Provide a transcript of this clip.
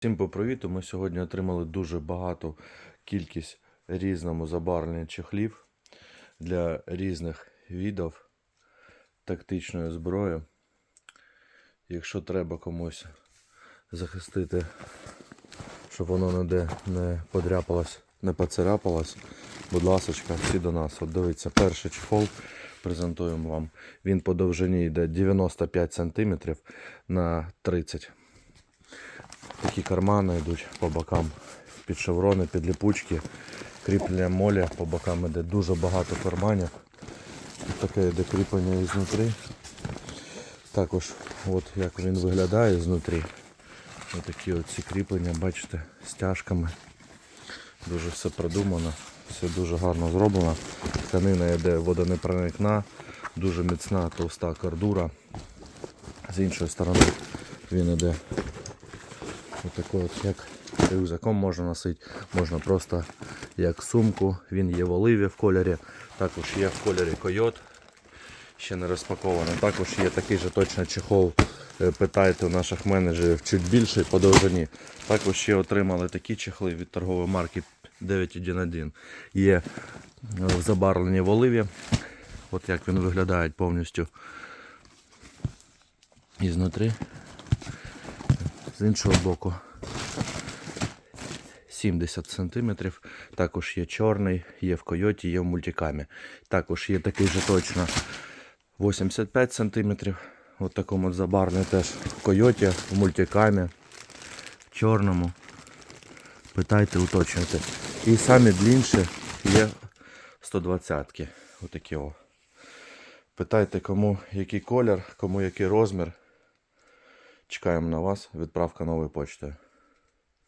Всім по привіту. Ми сьогодні отримали дуже багату кількість різному забарвлення чехлів для різних видів тактичної зброї. Якщо треба комусь захистити, щоб воно ніде не подряпалось, не поцарапалось, будь ласочка, всі до нас. От дивіться, перший чехол презентуємо вам. Він по довжині йде 95 см на 30 Такі кармани йдуть по бокам, під шеврони, під ліпучки, кріплення моля по бокам іде дуже багато карманів. Таке йде кріплення ізнутрі. Також от як він виглядає знутрі. Ось такі ці кріплення, бачите, стяжками. Дуже все продумано, все дуже гарно зроблено. Тканина йде водонепроникна, дуже міцна товста кордура. З іншої сторони він іде Отакий от як рюкзаком можна носити, можна просто як сумку. Він є в оливі в кольорі, також є в кольорі койот, ще не розпакований. Також є такий же точно чехол. е, Питайте у наших менеджерів чуть більший по довжині. Також ще отримали такі чехли від торгової марки 911. Є е, в забарвленні в оливі. От як він виглядає повністю ізнутри з іншого боку 70 см. Також є чорний, є в койоті, є в мультикамі. Також є такий же точно 85 см. Ось такому от забарвленні теж в койоті, в мультикамі, в чорному. Питайте, уточнюйте. І самі длінші є 120-ки. Отакі о. Питайте, кому який колір, кому який розмір. Чекаємо на вас. Відправка нової почтою.